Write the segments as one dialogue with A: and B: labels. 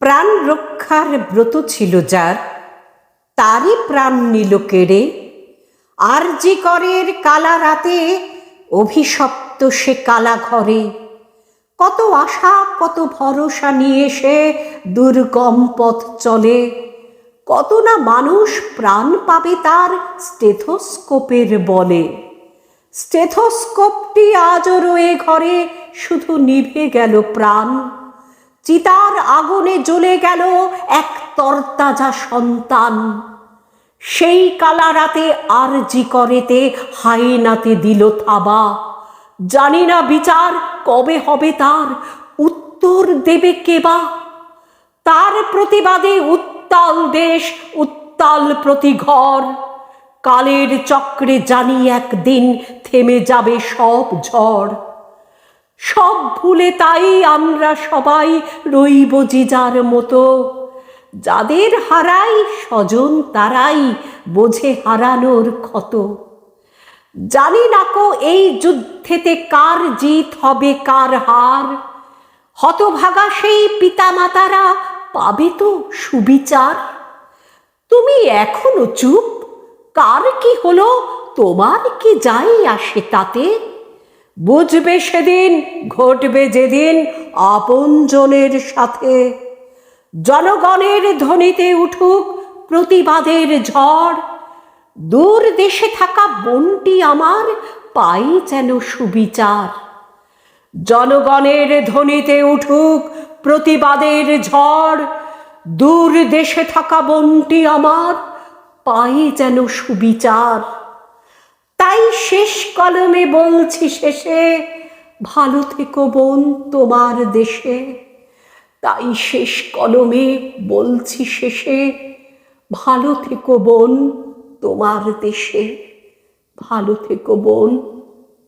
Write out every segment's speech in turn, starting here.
A: প্রাণ রক্ষার ব্রত ছিল যার, তারই প্রাণ নিল কেড়ে। আর জি করের কালা রাতে অভিশপ্ত সে কালা ঘরে। কত আশা, কত ভরসা নিয়ে সে দুর্গম পথ চলে। কত না মানুষ প্রাণ পাবে তার স্টেথোস্কোপের বলে। স্টেথোস্কোপটি আজও রয়ে ঘরে, শুধু নিভে গেল প্রাণ। চিতার আগুনে জ্বলে গেল এক তরতাজা সন্তান। সেই কালা রাতে আর জি করেতে হাইনাতে দিল থাবা। জানি না বিচার কবে হবে তার, উত্তর দেবে কেবা তার প্রতিবাদে উত্তাল দেশ, উত্তাল প্রতি ঘর। কালের চক্রে জানি একদিন থেমে যাবে সব ঝড়। সব ভুলে তাই আমরা সবাই রইব যে যার মতো। যাদের হারাই স্বজন তারাই বোঝে হারানোর ক্ষত। জানি না কো এই যুদ্ধেতে কার জিত হবে, কার হার। হতভাগা সেই পিতামাতারা পাবে তো সুবিচার। তুমি এখনও চুপ? কার কি হলো? তোমার কি যাই আসে তাতে? বুঝবে সেদিন, ঘটবে যেদিন আপনজনের সাথে। জনগণের ধ্বনিতে উঠুক প্রতিবাদের ঝড়। দূর দেশে থাকা বনটি আমার, পাই যেন সুবিচার। জনগণের ধ্বনিতে উঠুক প্রতিবাদের ঝড়। দূর দেশে থাকা বনটি আমার, পাই যেন সুবিচার। তাই শেষ কলমে বলছি শেষে, ভালো থেকো বোন তোমার দেশে। তাই শেষ কলমে বলছি শেষে, ভালো থেকো বোন তোমার দেশে। ভালো থেকো বোন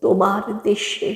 A: তোমার দেশে।